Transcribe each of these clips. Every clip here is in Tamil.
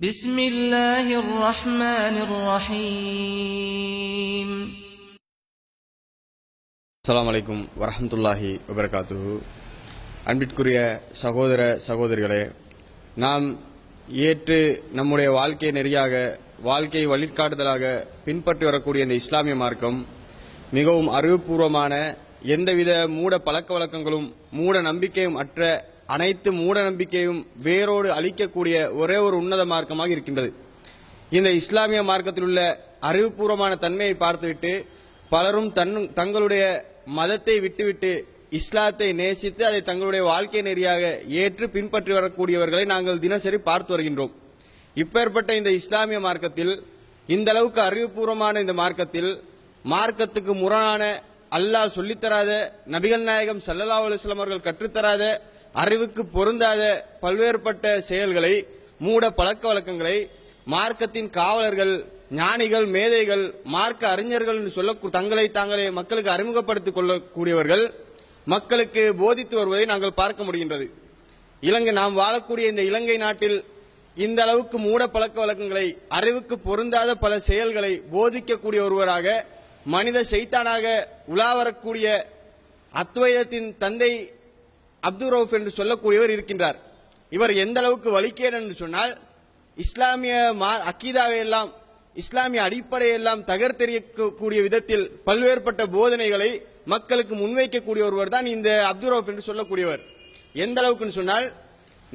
بسم الله الرحمن الرحيم அஸ்ஸலாமு அலைக்கும் வரஹ்மத்துல்லாஹி வபரகாத்துஹு அன்பிற்குரிய சகோதர சகோதரிகளே நாம் ஏற்று நம்முடைய வாழ்க்கை நெறியாக வாழ்க்கை வழிகாட்டுதலாக பின்பற்றி வரக்கூடிய இந்த இஸ்லாமிய மார்க்கம் மிகவும் அறிவுபூர்வமான எந்தவித மூட பழக்க வழக்கங்களும் மூட நம்பிக்கையும் அற்ற அனைத்து மூட நம்பிக்கையும் வேரோடு அழிக்கக்கூடிய ஒரே ஒரு உன்னத மார்க்கமாக இருக்கின்றது. இந்த இஸ்லாமிய மார்க்கத்தில் உள்ள அறிவுபூர்வமான தன்மையை பார்த்துவிட்டு பலரும் தன் தங்களுடைய மதத்தை விட்டுவிட்டு இஸ்லாத்தை நேசித்து அதை தங்களுடைய வாழ்க்கை நெறியாக ஏற்று பின்பற்றி வரக்கூடியவர்களை நாங்கள் தினசரி பார்த்து வருகின்றோம். இப்பேற்பட்ட இந்த இஸ்லாமிய மார்க்கத்தில் இந்த அளவுக்கு அறிவுபூர்வமான இந்த மார்க்கத்தில் மார்க்கத்துக்கு முரணான அல்லாஹ் சொல்லித்தராத நபிகள் நாயகம் சல்லல்லா அலைஹி அவர்கள் கற்றுத்தராத அறிவுக்கு பொருந்தாத பல்வேறுபட்ட செயல்களை மூட பழக்க வழக்கங்களை மார்க்கத்தின் காவலர்கள் ஞானிகள் மேதைகள் மார்க்க அறிஞர்கள் என்று சொல்ல தங்களை தாங்களே மக்களுக்கு அறிமுகப்படுத்திக் கொள்ளக்கூடியவர்கள் மக்களுக்கு போதித்து வருவதை நாங்கள் பார்க்க முடிகின்றது. இலங்கை நாம் வாழக்கூடிய இந்த இலங்கை நாட்டில் இந்த அளவுக்கு மூட பழக்க வழக்கங்களை அறிவுக்கு பொருந்தாத பல செயல்களை போதிக்கக்கூடிய ஒருவராக மனித செய்தானாக உலா வரக்கூடிய அத்வைதத்தின் தந்தை அப்துல் ரவுஃப் என்று சொல்லக்கூடியவர் இருக்கின்றார். இவர் எந்த அளவுக்கு வலிக்கேர் என்று சொன்னால் இஸ்லாமிய மா அக்கீதாவை எல்லாம் இஸ்லாமிய அடிப்படையெல்லாம் தகர்த்தெறியக்கூடிய விதத்தில் பல்வேறுபட்ட போதனைகளை மக்களுக்கு முன்வைக்கக்கூடிய ஒருவர் தான் இந்த அப்துல் ரவுஃப் என்று சொல்லக்கூடியவர். எந்த அளவுக்குன்னு சொன்னால்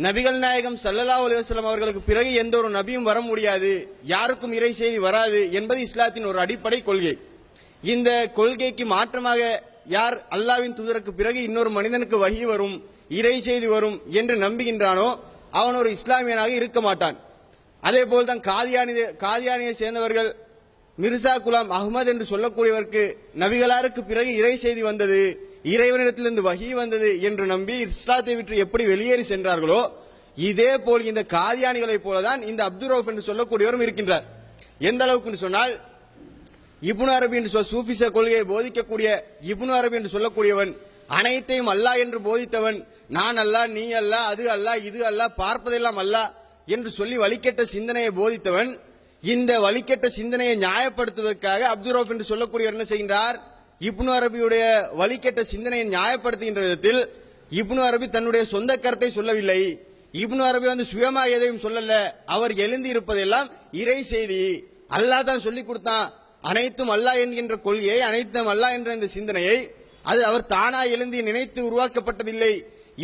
நபிகள் நாயகம் சல்லல்லா அலுவலம் அவர்களுக்கு பிறகு எந்த ஒரு நபியும் வர முடியாது யாருக்கும் இறை செய்தி வராது என்பது இஸ்லாத்தின் ஒரு அடிப்படை கொள்கை. இந்த கொள்கைக்கு மாற்றமாக யார் அல்லாவின் தூதருக்கு பிறகு இன்னொரு மனிதனுக்கு வகி வரும் இறை செய்தி வரும் என்று நம்புகின்றானோ அவன் ஒரு இஸ்லாமியனாக இருக்க மாட்டான். அதே போல் தான் காதியானி காதியானியை சேர்ந்தவர்கள் மிர்சா குலாம் அகமது என்று சொல்லக்கூடியவருக்கு நபிகளாருக்கு பிறகு இறை செய்தி வந்தது இறைவனிடத்திலிருந்து வகி வந்தது என்று நம்பி இஸ்லாத்தை விட்டு எப்படி வெளியேறி சென்றார்களோ இதே போல் இந்த காதியானிகளைப் போலதான் இந்த அப்துல் ரவுஃப் என்று சொல்லக்கூடியவரும் இருக்கின்றார். எந்த அளவுக்குன்னு சொன்னால் இபுன் அரபி என்று சொல் சூஃபிச கொள்கையை போதிக்கக்கூடிய இபுன் அரபி என்று சொல்லக்கூடியவன் அனைத்தையும் அல்லாஹ் என்று போதித்தவன் நான் அல்லாஹ் நீ அல்ல அது அல்ல இது அல்ல பார்ப்பதெல்லாம் அல்ல என்று சொல்லி வழிகெட்ட சிந்தனையை போதித்தவன் இந்த வழிகெட்ட சிந்தனையை நியாயப்படுத்துவதற்காக அப்துல் ரவுஃப் என்று சொல்லக்கூடியவர் என்ன செய்கின்றார்? இப்னு அரபியுடைய வழிகெட்ட சிந்தனையை நியாயப்படுத்துகின்ற விதத்தில் இப்னு அரபி தன்னுடைய சொந்த கருத்தை சொல்லவில்லை. இப்னு அரபி வந்து சுயமாக எதையும் சொல்லல. அவர் எழுந்தி இருப்பதெல்லாம் இறை செய்தி. அல்லாஹ் தான் சொல்லி கொடுத்தான். அனைத்தும் அல்லாஹ் என்கின்ற கொள்கையை அனைத்தும் அல்லாஹ் என்ற இந்த சிந்தனையை அது அவர் தானா எழுந்தி நினைத்து உருவாக்கப்பட்டதில்லை.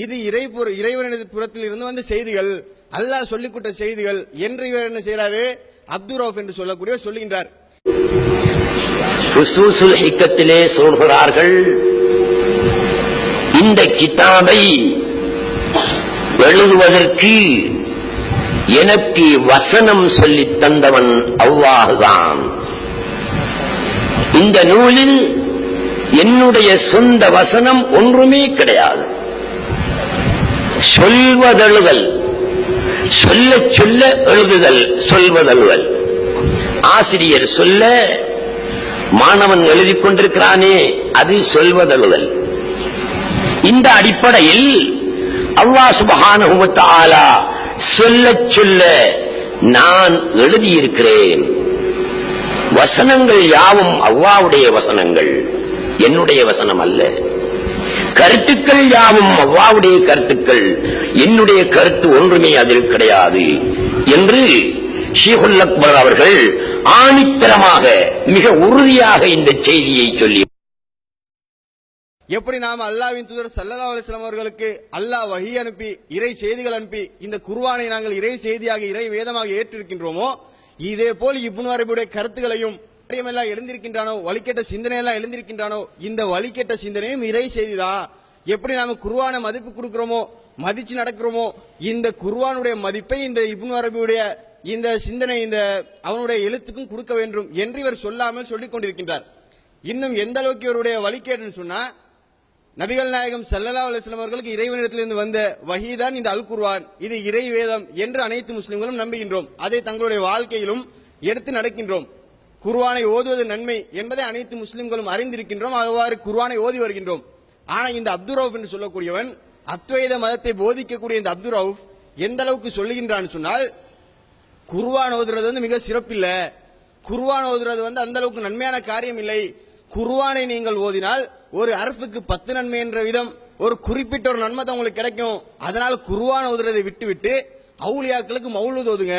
இது இறை இறைவனது புறத்தில் இருந்து வந்த செய்திகள். அல்லாஹ் சொல்லிக்கொட்ட செய்திகள். என்று இவர் என்ன செய்யறாரு அப்துல் ரவுப் என்று சொல்லக்கூடிய சொல்லுகின்றார். ஹிக்கத்திலே சொல்கிறார்கள் இந்த கிதாபை எழுதுவதற்கு எனக்கு வசனம் சொல்லித் தந்தவன் அவ்வாறுதான் இந்த நூலில் என்னுடைய சொந்த வசனம் ஒன்றுமே கிடையாது. சொல்வதழுதல் சொல்ல சொல்ல எழுதுதல் சொல்வதழுதல் ஆசிரியர் சொல்ல மாணவன் எழுதி கொண்டிருக்கிறானே அது சொல்வதழுதல் இந்த அடிப்படையில் அல்லா சுபகான சொல்ல சொல்ல நான் எழுதியிருக்கிறேன். வசனங்கள் யாவும் அவ்வாவுடைய வசனங்கள் என்னுடைய வசனம் அல்ல. கருத்துக்கள் யாவும் அவ்வாவுடைய கருத்துக்கள் என்னுடைய கருத்து ஒன்றுமே அதில் கிடையாது என்று ஷீகுல் அக்பர் அவர்கள் ஆணித்தரமாக மிக உறுதியாக இந்த செய்தியை சொல்லி எப்படி நாம அல்லாவின் தூதர் சல்லா அலிஸ்லாம் அவர்களுக்கு அல்லாஹ் வகி அனுப்பி இறை செய்திகள் அனுப்பி இந்த குர்வானை நாங்கள் இறை செய்தியாக இறை வேதமாக ஏற்றிருக்கின்றோமோ இதே போல் இப்னு அரபியுடைய கருத்துகளையும் எல்லாம் எழுந்திருக்கின்றானோ வழிகெட்ட சிந்தனை எல்லாம் எழுந்திருக்கின்றானோ இந்த வழிகெட்ட சிந்தனையும் இறை செய்திதான் எப்படி நாம குருவான மதிப்பு கொடுக்கிறோமோ மதிச்சு நடக்கிறோமோ இந்த குருவானுடைய மதிப்பை இந்த இப்னு அரபியுடைய இந்த சிந்தனை இந்த அவனுடைய எழுத்துக்கும் கொடுக்க வேண்டும் என்று இவர் சொல்லாமல் சொல்லிக் கொண்டிருக்கின்றார் இன்னும் எந்த அளவுக்கு இவருடைய வழிகேடுன்னு சொன்னா நபிகள் நாயகம் சல்லல்லா அலைஹி அவர்களுக்கு இறைவனிடத்திலிருந்து வந்த வஹிதான் இந்த அல் குர்வான் இது இறை வேதம் என்று அனைத்து முஸ்லிம்களும் நம்புகின்றோம். அதை தங்களுடைய வாழ்க்கையிலும் எடுத்து நடக்கின்றோம். குர்வானை ஓதுவது நன்மை என்பதை அனைத்து முஸ்லிம்களும் அறிந்திருக்கின்றோம். அவ்வாறு குர்வானை ஓதி வருகின்றோம். ஆனால் இந்த அப்துல் ரவுஃப் என்று சொல்லக்கூடியவன் அத்வைத மதத்தை போதிக்கக்கூடிய இந்த அப்துல் ரவுஃப் எந்த அளவுக்கு சொல்லுகின்றான் சொன்னால் குர்வான் ஓதுறது வந்து மிக சிறப்பில்லை. குர்வான் ஓதுறது வந்து அந்த அளவுக்கு நன்மையான காரியம் இல்லை. குர்வானை நீங்கள் ஓதினால் ஒரு அரசுக்கு பத்து நன்மை என்ற விதம் ஒரு குறிப்பிட்ட ஒரு நன்மை தான் உங்களுக்கு கிடைக்கும். அதனால குர்ஆன் ஓதுறதை விட்டுவிட்டு அவுளியாக்களுக்கு அவுலியாக்களுக்கு ஓதுங்க.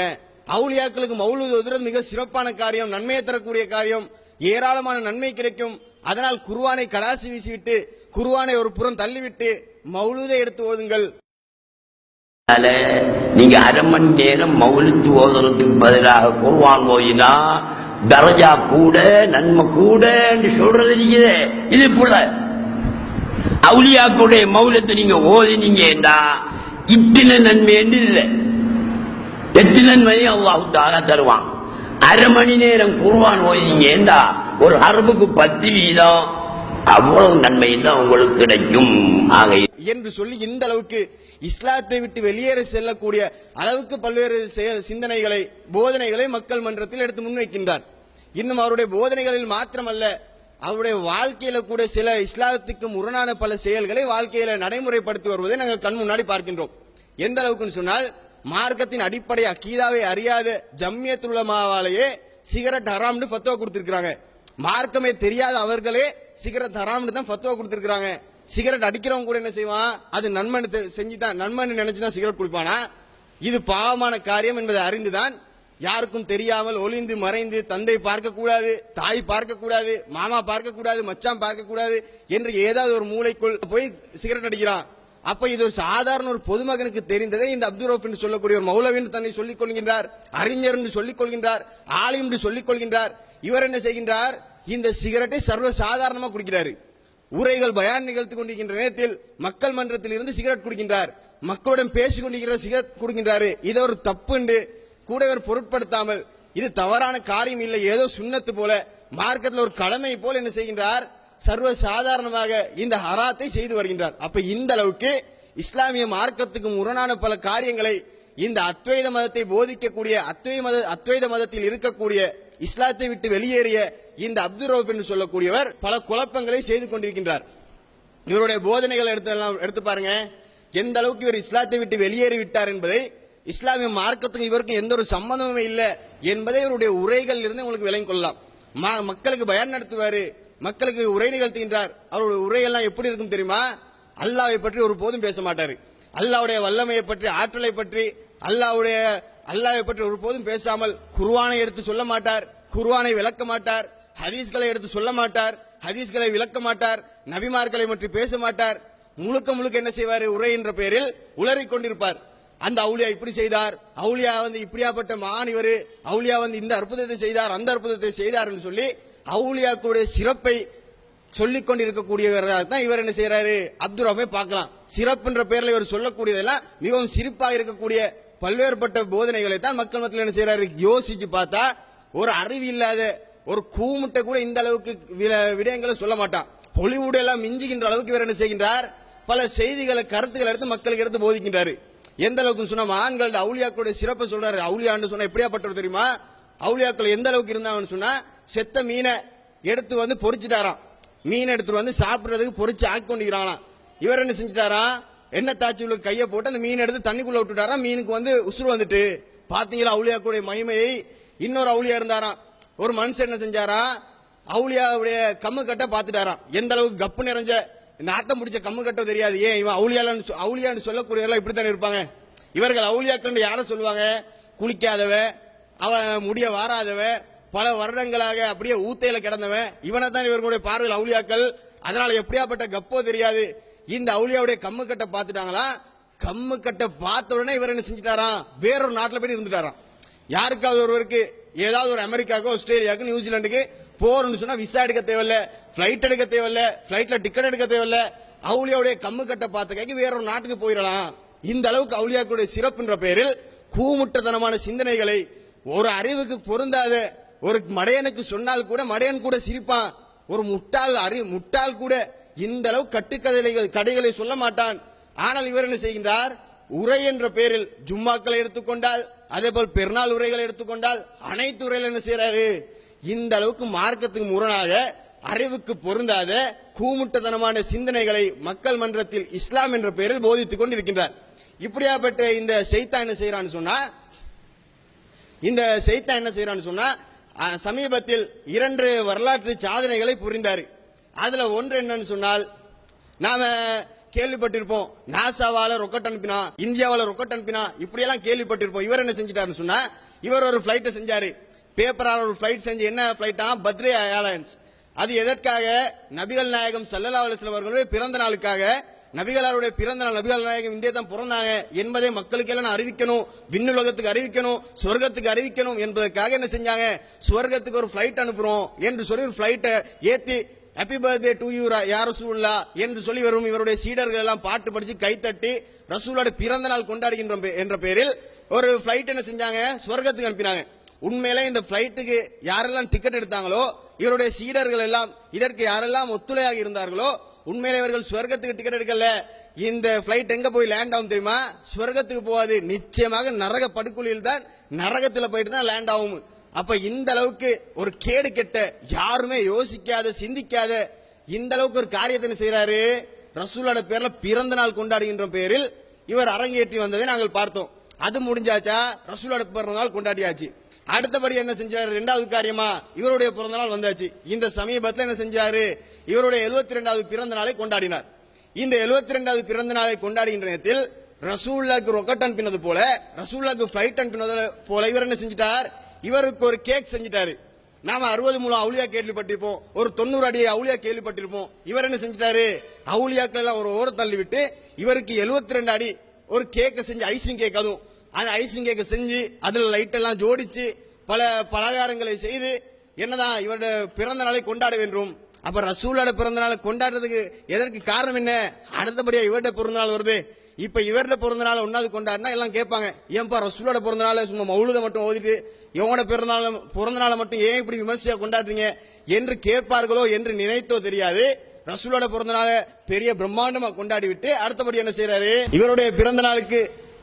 அவுளியாக்களுக்கு மௌலூத் ஓதுறது மிக சிறப்பான காரியம் நன்மையை தரக்கூடிய காரியம் ஏராளமான நன்மை கிடைக்கும். அதனால் குர்வானை கடாசி வீசிவிட்டு குர்வானை ஒரு புறம் தள்ளிவிட்டு மௌலூதை எடுத்து ஓதுங்கள். நீங்க அரை மணி நேரம் மௌலித்து ஓதுறதுக்கு பதிலாக குர்வான் ஓயினா தரஜா கூட நன்மை கூட சொல்றது இருக்குது இது புள்ள அவுலியாக்குடைய மௌலத்தை நீங்க ஓதினீங்கன்னா இத்தனை நன்மை என்று இல்லை. எட்டு நன்மையை அல்லாஹு தாரா தருவான். அரை மணி நேரம் குர்வான் ஓதினீங்கன்னா ஒரு அரபுக்கு பத்து வீதம். அவ்வளவு நன்மை தான் உங்களுக்கு கிடைக்கும். ஆக என்று சொல்லி இந்த அளவுக்கு இஸ்லாத்தை விட்டு வெளியேற செல்லக்கூடிய அளவுக்கு பல்வேறு செயல் சிந்தனைகளை போதனைகளை மக்கள் மன்றத்தில் எடுத்து முன்வைக்கின்றார். இன்னும் அவருடைய போதனைகளில் மாத்திரமல்ல அவருடைய வாழ்க்கையில கூட சில இஸ்லாத்துக்கு முரணான பல செயல்களை வாழ்க்கையில நடைமுறைப்படுத்தி வருவதை நாங்கள் கண் முன்னாடி பார்க்கின்றோம். எந்த அளவுக்குன்னு சொன்னால் மார்க்கத்தின் அடிப்படை அக்கீதாவை அறியாத ஜம்யத்துள்ளமாவாலேயே சிகரெட் ஹராம்னு ஃபத்வா கொடுத்திருக்கிறாங்க. மார்க்கமே தெரியாத அவர்களே சிகரெட் ஹராம்னு தான் ஃபத்வா கொடுத்திருக்கிறாங்க. சிகரெட் அடிக்கிறவங்க கூட என்ன செய்வான்? அது நன்மனு தான் செஞ்சுதான் நினைச்சு தான் சிகரெட் குடிப்பானா? இது பாவமான காரியம் என்பதை அறிந்துதான் யாருக்கும் தெரியாமல் ஒளிந்து மறைந்து தந்தை பார்க்கக்கூடாது தாய் பார்க்கக்கூடாது மாமா பார்க்கக்கூடாது மச்சான் பார்க்கக்கூடாது என்று ஏதாவது ஒரு மூளைக்குள் போய் சிகரெட் அடிக்கிறான். அப்ப இது ஒரு சாதாரண ஒரு பொதுமகனுக்கு தெரிந்ததை இந்த அப்துல் ரவுப் என்று சொல்லக்கூடிய ஒரு மௌலவின் தன்னை சொல்லிக் கொள்கின்றார் அறிஞர் என்று சொல்லிக் கொள்கின்றார் ஆலிம் என்று சொல்லிக் கொள்கின்றார். இவர் என்ன செய்கின்றார்? இந்த சிகரெட்டை சர்வ சாதாரணமாக குடிக்கிறாரு. உரைகள் பயான் நிகழ்த்து கொண்டிருக்கின்ற நேரத்தில் மக்கள் மன்றத்தில் இருந்து சிகரெட் குடிக்கின்றார். மக்களுடன் பேசிக் கொண்டிருக்கிற சிகரெட் கொடுக்கின்றாரு. இதை ஒரு தப்பு என்று கூடவர் பொருட்படுத்தாமல் இது தவறான காரியம் இல்லை. ஏதோ சுண்ணத்து போல மார்க்கத்தில் ஒரு கடமை போல என்ன செய்கின்றார்? சர்வ சாதாரணமாக இந்த ஹராத்தை செய்து வருகின்றார். அப்ப இந்த அளவுக்கு இஸ்லாமிய மார்க்கத்துக்கு முரணான பல காரியங்களை இந்த அத்வைத மதத்தை போதிக்கக்கூடிய அத்வை மத அத்வைத மதத்தில் இருக்கக்கூடிய இஸ்லாத்தை விட்டு வெளியேறிய இந்த அப்துல் ரவுப் என்று சொல்லக்கூடியவர் பல குழப்பங்களை செய்து கொண்டிருக்கின்றார். இவருடைய போதனைகள் எடுத்து எல்லாம் எடுத்து பாருங்க. எந்த அளவுக்கு இவர் இஸ்லாத்தை விட்டு வெளியேறி விட்டார் என்பதை இஸ்லாமிய மார்க்கத்துக்கும் இவருக்கும் எந்த ஒரு சம்பந்தமுமே இல்லை என்பதை இவருடைய உரைகள் இருந்து உங்களுக்கு விளங்கிக் கொள்ளலாம். மக்களுக்கு பயன் நடத்துவார். மக்களுக்கு உரை நிகழ்த்துகின்றார். அவருடைய உரையெல்லாம் எப்படி இருக்கும் தெரியுமா? அல்லாவை பற்றி ஒரு போதும் பேச மாட்டார். அல்லாவுடைய வல்லமையை பற்றி ஆற்றலை பற்றி அல்லாவுடைய அல்லாவை பற்றி ஒரு போதும் பேசாமல் குர்வானை எடுத்து சொல்ல மாட்டார் குர்வானை விளக்க மாட்டார் ஹதீஸ்களை எடுத்து சொல்ல மாட்டார் ஹதீஸ்களை விளக்க மாட்டார் நபிமார்களை பற்றி பேச மாட்டார். முழுக்க முழுக்க என்ன செய்வார்? உரை என்ற பெயரில் உளறி கொண்டிருப்பார். அந்த அவுளியா இப்படி செய்தார் அவுளியா வந்து இப்படியாப்பட்ட மாணிவர் அவுளியா அவுலியா வந்து இந்த அற்புதத்தை செய்தார் அந்த அற்புதத்தை செய்தார் என்று சொல்லி அவுளியாக்குடைய சிறப்பை சொல்லிக் கொண்டிருக்கக்கூடியவர்களாக தான் இவர் என்ன செய்யறாரு அப்துல் ரஃபை பார்க்கலாம். சிறப்புன்ற பெயரில் இவர் சொல்லக்கூடியதெல்லாம் மிகவும் சிரிப்பாக இருக்கக்கூடிய பல்வேறுபட்ட போதனைகளை தான் மக்கள் மத்தியில் என்ன செய்யறாரு யோசிச்சு பார்த்தா ஒரு அறிவு இல்லாத ஒரு கூமுட்டை கூட இந்த அளவுக்கு விடயங்களை சொல்ல மாட்டான். ஹொலிவுட் எல்லாம் மிஞ்சுகின்ற அளவுக்கு இவர் என்ன செய்கின்றார்? பல செய்திகளை கருத்துக்களை எடுத்து மக்களுக்கு எடுத்து போதிக்கின்றாரு. எந்த அளவுக்கு சொன்னா ஆண்கள் அவுளியாக்களுடைய சிறப்பை சொல்றாரு. அவுளியான்னு சொன்னா எப்படியாப்பட்டவர் தெரியுமா? அவுளியாக்கள் எந்த அளவுக்கு இருந்தாங்கன்னு சொன்னா செத்த மீனை எடுத்து வந்து பொறிச்சிட்டாராம். மீன் எடுத்துட்டு வந்து சாப்பிடுறதுக்கு பொறிச்சு ஆக்கி கொண்டிருக்கிறாங்களாம் இவர் என்ன செஞ்சிட்டாராம்? என்ன தாச்சி உள்ள கையை போட்டு அந்த மீன் எடுத்து தண்ணிக்குள்ள விட்டுட்டாரா? மீனுக்கு வந்து உசுறு வந்துட்டு. பாத்தீங்களா அவுலியாக்குடைய மகிமையை? இன்னொரு அவளியா இருந்தாராம். ஒரு மனுஷன் என்ன செஞ்சாரா? அவளியாவுடைய கம்மு கட்ட பாத்துட்டாராம் எந்த அளவுக்கு கப்பு நிறைஞ்ச நாத்தம் முடிச்ச கம்மு கட்ட தெரியாது. ஏன் இவன் அவுலியாலன்னு சொ- அவுலியான்னு சொல்லக்கூடியவர்கள் இப்படித்தானே இருப்பாங்க? இவர்கள் அவுலியாக்கள் யாரை சொல்லுவாங்க? குளிக்காதவ அவன் முடிய வாராதவ பல வருடங்களாக அப்படியே ஊத்தையில கிடந்தவன். இவனை தான் இவர்களுடைய பார்வையில் அவுளியாக்கள். அதனால எப்படியாப்பட்ட கப்போ தெரியாது. இந்த அவுளியாவுடைய கம்மு கட்டை பார்த்துட்டாங்களா? கம்மு கட்டை பார்த்த உடனே இவர் என்ன செஞ்சுட்டாராம்? வேறொரு நாட்டில் போய் இருந்துட்டாராம். யாருக்காவது ஒருவருக்கு ஏதாவது ஒரு அமெரிக்காவுக்கு ஆஸ்திரேலியாவுக்கு நியூசிலாண்டுக்கு போறோம்னு சொன்னா விசா எடுக்க தேவையில்ல ஃபிளைட் எடுக்க தேவையில்ல ஃபிளைட்ல டிக்கெட் எடுக்க தேவையில்ல. அவுளியாவுடைய கம்மு கட்டை பார்த்த கைக்கு வேற ஒரு நாட்டுக்கு போயிடலாம். இந்த அளவுக்கு அவுலியாக்களுடைய சிறப்புன்ற பெயரில் கூமுட்டத்தனமான சிந்தனைகளை ஒரு அறிவுக்கு பொருந்தாத ஒரு மடையனுக்கு சொன்னால் கூட மடையன் கூட சிரிப்பான். ஒரு முட்டாள் அறி முட்டாள் கூட இந்த அளவு கட்டுக்கதைகள் கடைகளை சொல்ல மாட்டான். ஆனால் இவர் என்ன செய்கின்றார்? உரை என்ற பெயரில் ஜும்மாக்களை எடுத்துக்கொண்டால் அதே போல் பெருநாள் உரைகளை எடுத்துக்கொண்டால் அனைத்து உரையில் என்ன செய்யறாரு இந்த அளவுக்கு மார்க்கத்துக்கு முரணாக அறிவுக்கு பொருந்தாத கூமுட்டத்தனமான சிந்தனைகளை மக்கள் மன்றத்தில் இஸ்லாம் என்ற பெயரில் போதித்துக் கொண்டிருக்கின்றார். இப்படியாப்பட்ட இந்த செய்தா என்ன செய்யறான்னு சொன்னா இந்த செய்தா என்ன செய்யறான்னு சொன்னா சமீபத்தில் இரண்டு வரலாற்று சாதனைகளை புரிந்தாரு. அதுல ஒன்று என்னன்னு சொன்னால் நாம கேள்விப்பட்டிருப்போம் நாசாவால ரொக்கெட் அனுப்பினா இந்தியாவால ரொக்கெட் அனுப்பினா இப்படியெல்லாம் கேள்விப்பட்டிருப்போம். இவர் என்ன செஞ்சிட்டாருன்னு சொன்னா இவர் ஒரு பிளைட்டை செஞ்சாரு. பேப்பரால் ஒரு பிளைட் செஞ்சு என்ன பிளைட்டா பத்ரே ஏர்லைன்ஸ் அது எதற்காக? நபிகள் நாயகம் சல்லல்லா அலுவலம் அவர்களுடைய பிறந்த நாளுக்காக. நபிகளாருடைய பிறந்த நாள் நபிகள் நாயகம் இந்தியா தான் பிறந்தாங்க என்பதை மக்களுக்கெல்லாம் அறிவிக்கணும் விண்ணுலகத்துக்கு அறிவிக்கணும் சொர்க்கத்துக்கு அறிவிக்கணும் என்பதற்காக என்ன செஞ்சாங்க? சொர்க்கத்துக்கு ஒரு பிளைட் அனுப்புறோம் என்று சொல்லி ஒரு பிளைட்டை ஏத்தி ஹாப்பி பர்த்டே டு யூ யார் ரசூல்லா என்று சொல்லி வரும் இவருடைய சீடர்கள் எல்லாம் பாட்டு படிச்சு கைத்தட்டி ரசூலோட பிறந்த நாள் கொண்டாடுகின்ற என்ற பெயரில் ஒரு ஃப்ளைட் என்ன செஞ்சாங்க? சொர்க்கத்துக்கு அனுப்பினாங்க. உண்மையிலே இந்த ஃப்ளைட்டுக்கு யாரெல்லாம் டிக்கெட் எடுத்தாங்களோ இவருடைய சீடர்கள் எல்லாம் இதற்கு யாரெல்லாம் ஒத்துழையாக இருந்தார்களோ உண்மையிலே இவர்கள் சொர்க்கத்துக்கு டிக்கெட் எடுக்கல. இந்த ஃப்ளைட் எங்க போய் லேண்ட் ஆகும் தெரியுமா? சொர்க்கத்துக்கு போகாது. நிச்சயமாக நரக படுகொலியில் தான் நரகத்தில் போயிட்டு தான் லேண்ட் ஆகும். அப்ப இந்த அளவுக்கு ஒரு கேடு கெட்ட யாருமே யோசிக்காத சிந்திக்காத இந்த அளவுக்கு ஒரு காரியத்தை என்ன செய்யறாரு ரசூலோட பேர்ல பிறந்த நாள் கொண்டாடுகின்ற பேரில் இவர் அரங்கேற்றி வந்ததை நாங்கள் பார்த்தோம். அது முடிஞ்சாச்சா? ரசூலோட பிறந்த நாள் கொண்டாடியாச்சு. அடுத்தபடி என்ன செஞ்சாரு? ரெண்டாவது காரியமா? இவருடைய பிறந்த நாள் வந்தாச்சு. இந்த சமீபத்தில் என்ன செஞ்சாரு? இவருடைய 72 ரெண்டாவது பிறந்த நாளை கொண்டாடினார். இந்த 72 ரெண்டாவது பிறந்த நாளை கொண்டாடுகின்ற நேரத்தில் ரசூல்லாக்கு ரொக்கட் அனுப்பினது போல ரசூல்லாக்கு ஃபிளைட் அனுப்பினது போல இவர் என்ன செஞ்சிட்டார்? இவருக்கு ஒரு கேக் செஞ்சிட்டாரு. நாம அறுபது மூலம் அவுளியா கேள்விப்பட்டிருப்போம். ஒரு தொண்ணூறு அடி அவுளியா கேள்விப்பட்டிருப்போம். இவர் என்ன செஞ்சிட்டாரு? அவுளியாக்கள் எல்லாம் ஒரு ஓர தள்ளி விட்டு இவருக்கு 72 ரெண்டு அடி ஒரு கேக்கை செஞ்சு ஐசிங் கேக் அதுவும். அந்த ஐசிங் கேக்கை செஞ்சு அதுல லைட் எல்லாம் ஜோடிச்சு பல பலகாரங்களை செய்து என்னதான் இவருடைய பிறந்த நாளை கொண்டாட வேண்டும். அப்ப ரசூலோட பிறந்த நாள் கொண்டாடுறதுக்கு எதற்கு காரணம் என்ன? அடுத்தபடியா இவருடைய பிறந்த நாள் வருது. இப்ப இவருடைய பிறந்த நாள் ஒன்னாவது கொண்டாடினா எல்லாம் கேட்பாங்க. ஏன்பா ரசூலோட பிறந்த நாள் சும்மா மௌலுத மட்டும் ஓதிட்டு இவனோட பிறந்தநாள் பிறந்தநாளை பிறந்த நாளை மட்டும் ஏன் இப்படி விமர்சையாக கொண்டாடுறீங்க? என்று கேட்பார்களோ என்று நினைத்தோ தெரியாது. ரசூலோட பிறந்த நாளை பெரிய பிரம்மாண்டமா கொண்டாடி விட்டு அடுத்தபடி என்ன செய்யறாரு இவருடைய பிறந்த நாளுக்கு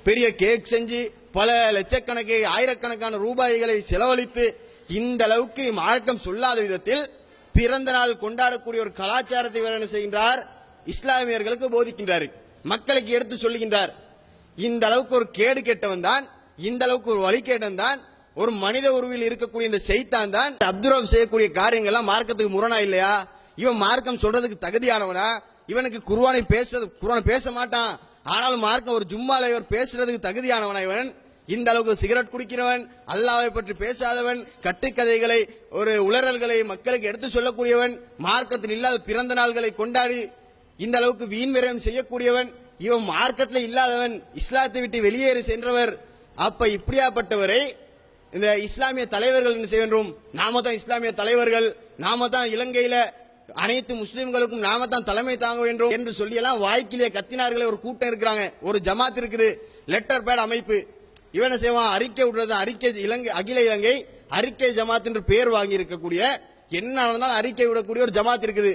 பெரிய கேக் செஞ்சு பல லட்சக்கணக்கு ஆயிரக்கணக்கான ரூபாய்களை செலவழித்து இந்த அளவுக்கு மார்க்கம் சொல்லாத விதத்தில் பிறந்த நாள் கொண்டாடக்கூடிய ஒரு கலாச்சாரத்தை இவர் என்ன செய்கின்றார்? இஸ்லாமியர்களுக்கு போதிக்கின்றார். மக்களுக்கு எடுத்து சொல்லுகின்றார். இந்த அளவுக்கு ஒரு கேடு கெட்டவன் தான் இந்த அளவுக்கு ஒரு வழி தான் ஒரு மனித உருவில் இருக்கக்கூடிய இந்த செய்தான் தான் அப்துராப் செய்யக்கூடிய காரியங்கள்லாம் மார்க்கத்துக்கு முரணா இல்லையா? இவன் மார்க்கம் சொல்றதுக்கு தகுதியானவனா? இவனுக்கு குருவானை பேசுறது குருவானை பேச மாட்டான். ஆனாலும் மார்க்கம் ஒரு ஜும்மால இவர் பேசுறதுக்கு தகுதியானவனா இவன்? இந்த அளவுக்கு சிகரெட் குடிக்கிறவன் அல்லாவை பற்றி பேசாதவன் கட்டுக்கதைகளை ஒரு உளறல்களை மக்களுக்கு எடுத்து சொல்லக்கூடியவன் மார்க்கத்தில் இல்லாத பிறந்த நாள்களை கொண்டாடி இந்த அளவுக்கு வீண் விரயம் செய்யக்கூடியவன் இவன் மார்க்கத்தில் இல்லாதவன் இஸ்லாத்தை விட்டு வெளியேறி சென்றவர். அப்ப இப்படியாப்பட்டவரை இந்த இஸ்லாமிய தலைவர்கள் என்ன செய்ய வேண்டும் நாம தான் இஸ்லாமிய தலைவர்கள் நாம தான் இலங்கையில அனைத்து முஸ்லிம்களுக்கும் நாம தான் தலைமை தாங்க வேண்டும் என்று சொல்லி எல்லாம் வாய்க்கிலே கத்தினார்களே ஒரு கூட்டம் இருக்கிறாங்க. ஒரு ஜமாத் இருக்குது லெட்டர் பேட் அமைப்பு. இவன் செய்வான்? அறிக்கை விடுறது அறிக்கை இலங்கை அகில இலங்கை அறிக்கை ஜமாத் என்று பெயர் வாங்கி இருக்கக்கூடிய என்ன நடந்தாலும் அறிக்கை விடக்கூடிய ஒரு ஜமாத் இருக்குது.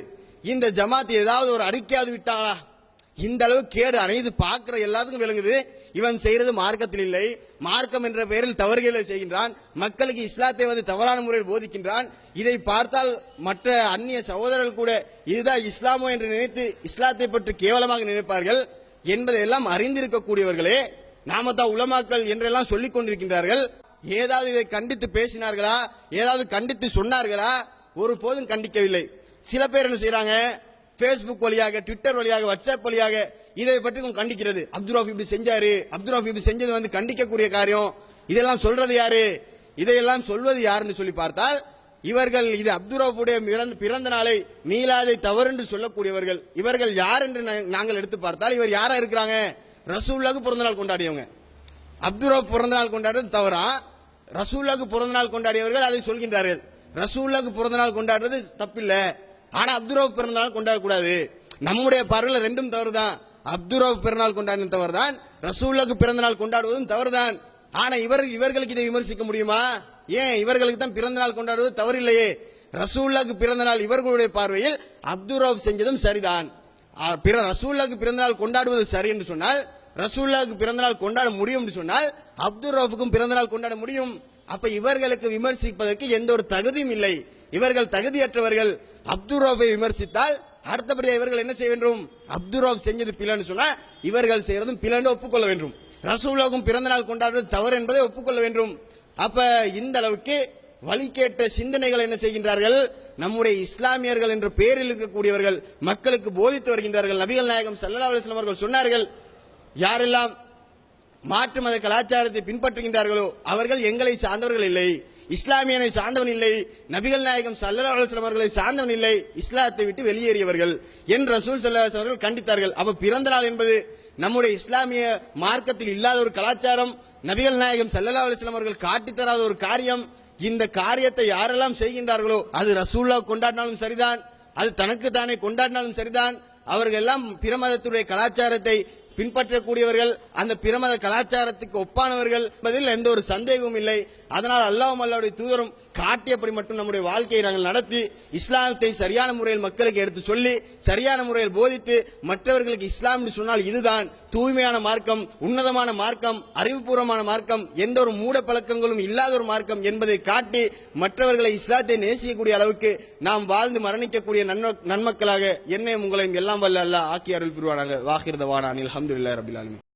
இந்த ஜமாத் ஏதாவது ஒரு அறிக்கையாவது விட்டாங்களா? இந்த அளவு கேடு அனைத்து பார்க்குற எல்லாத்துக்கும் விளங்குது. இவன் செய்யறது மார்க்கத்தில் இல்லை. மார்க்கம் என்ற பெயரில் தவறுகளை செய்கின்றான். மக்களுக்கு இஸ்லாத்தை வந்து தவறான முறையில் போதிக்கின்றான். இதை பார்த்தால் மற்ற அந்நிய சகோதரர்கள் கூட இதுதான் இஸ்லாமோ என்று நினைத்து இஸ்லாத்தை பற்றி கேவலமாக நினைப்பார்கள். என்பதையெல்லாம் அறிந்திருக்கக்கூடியவர்களே நாம தான் உலமாக்கள் என்றெல்லாம் சொல்லிக் கொண்டிருக்கின்றார்கள். ஏதாவது இதை கண்டித்து பேசினார்களா? ஏதாவது கண்டித்து சொன்னார்களா? ஒருபோதும் கண்டிக்கவில்லை. சில பேர் என்ன செய்யறாங்க பேஸ்புக் வழியாக ட்விட்டர் வழியாக வாட்ஸ்அப் வழியாக இதை பற்றி கண்டிக்கிறது. அப்துல் இப்படி செஞ்சாரு. அப்துல் இப்படி செஞ்சது வந்து கண்டிக்கக்கூடிய காரியம். இதெல்லாம் சொல்றது யாரு? இதையெல்லாம் சொல்வது யாருன்னு சொல்லி பார்த்தால் இவர்கள் இது அப்துல் ரஃபுடைய பிறந்த- பிறந்த நாளை மீளாதை தவறு என்று சொல்லக்கூடியவர்கள். இவர்கள் யார் என்று நாங்கள் எடுத்து பார்த்தால் இவர் யாரா இருக்கிறாங்க? ரசூல்லாக்கு பிறந்த நாள் கொண்டாடியவங்க. அப்துல் பிறந்த நாள் கொண்டாடுறது தவறா? ரசூல்லாக்கு பிறந்த நாள் கொண்டாடியவர்கள் அதை சொல்கின்றார்கள். ரசூல்லாக்கு பிறந்த நாள் கொண்டாடுறது தப்பில்லை. ஆனா அப்துல் பிறந்தநாள் கொண்டாடக்கூடாது நம்முடைய பார்வையில் ரெண்டும் தவறுதான். அப்துல் பிறந்தநாள் கொண்டாடின தவறுதான். தான் பிறந்த பிறந்தநாள் கொண்டாடுவதும் தவறுதான். ஆனா இவர் இவர்களுக்கு இதை விமர்சிக்க முடியுமா? ஏன் இவர்களுக்கு தான் பிறந்தநாள் கொண்டாடுவது தவறில்லையே? ரசூல்லாக்கு பிறந்தநாள் இவர்களுடைய பார்வையில் அப்துரோப் செஞ்சதும் சரிதான். பிற ரசூல்லாக்கு பிறந்தநாள் கொண்டாடுவது சரி என்று சொன்னால் ரசூல்லாக்கு பிறந்தநாள் கொண்டாட முடியும் என்று சொன்னால் அப்துல் ரவுஃபுக்கும் பிறந்தநாள் கொண்டாட முடியும். அப்ப இவர்களுக்கு விமர்சிப்பதற்கு எந்த ஒரு தகுதியும் இல்லை. இவர்கள் தகுதியற்றவர்கள். அப்துல் ரவுஃபை விமர்சித்தால் அடுத்தபடியாக இவர்கள் என்ன செய்ய வேண்டும்? அப்துல் செஞ்சது பிழைன்னு சொன்னால் இவர்கள் செய்யறதும் பிழைன்னு ஒப்புக்கொள்ள வேண்டும். ரசூல்லாக்கும் பிறந்தநாள் கொண்டாடுவது தவறு என்பதை ஒப்புக்கொள்ள வேண்டும். அப்ப இந்த அளவுக்கு வழிகேட்ட சிந்தனைகள் என்ன செய்கின்றார்கள்? நம்முடைய இஸ்லாமியர்கள் என்ற பெயரில் இருக்கக்கூடியவர்கள் மக்களுக்கு போதித்து வருகின்றார்கள். நபிகள் நாயகம் சல்லா அலுவலம் அவர்கள் சொன்னார்கள் யாரெல்லாம் மாற்று மத கலாச்சாரத்தை பின்பற்றுகின்றார்களோ அவர்கள் எங்களை சார்ந்தவர்கள் இல்லை. இஸ்லாமியனை சார்ந்தவன் இல்லை. நபிகள் நாயகம் சல்லல்லாஹு அலைஹி அவர்களை சார்ந்தவன் இல்லை. இஸ்லாத்தை விட்டு வெளியேறியவர்கள் என் ரசூல் ஸல்லல்லாஹு அவர்கள் கண்டித்தார்கள். அப்ப பிறந்த நாள் என்பது நம்முடைய இஸ்லாமிய மார்க்கத்தில் இல்லாத ஒரு கலாச்சாரம். நபிகள் நாயகம் ஸல்லல்லாஹு அலுவலம் அவர்கள் காட்டித் தராத ஒரு காரியம். இந்த காரியத்தை யாரெல்லாம் செய்கின்றார்களோ அது ரசூல்லா கொண்டாடினாலும் சரிதான். அது தனக்கு தானே கொண்டாடினாலும் சரிதான். அவர்கள் எல்லாம் பிரமதத்துடைய கலாச்சாரத்தை பின்பற்றக்கூடியவர்கள். அந்த பிரமத கலாச்சாரத்துக்கு ஒப்பானவர்கள் என்பதில் எந்த ஒரு சந்தேகமும் இல்லை. அதனால் அல்லாஹ் அல்லாவுடைய தூதரும் காட்டியபடி மட்டும் நம்முடைய வாழ்க்கையை நாங்கள் நடத்தி இஸ்லாமத்தை சரியான முறையில் மக்களுக்கு எடுத்து சொல்லி சரியான முறையில் போதித்து மற்றவர்களுக்கு இஸ்லாம் என்று சொன்னால் இதுதான் தூய்மையான மார்க்கம் உன்னதமான மார்க்கம் அறிவுபூர்வமான மார்க்கம் எந்த ஒரு மூட பழக்கங்களும் இல்லாத ஒரு மார்க்கம் என்பதை காட்டி மற்றவர்களை இஸ்லாத்தை நேசிக்கக்கூடிய அளவுக்கு நாம் வாழ்ந்து மரணிக்கக்கூடிய நன்ம- நன்மக்களாக என்னையும் உங்களையும் எல்லாம் வல்ல அல்லாஹ் ஆக்கி அருள் புரிவானாங்க வாகிருதவானானில் அல்ஹம்துலில்லாஹி ரபில் ஆலமீன்.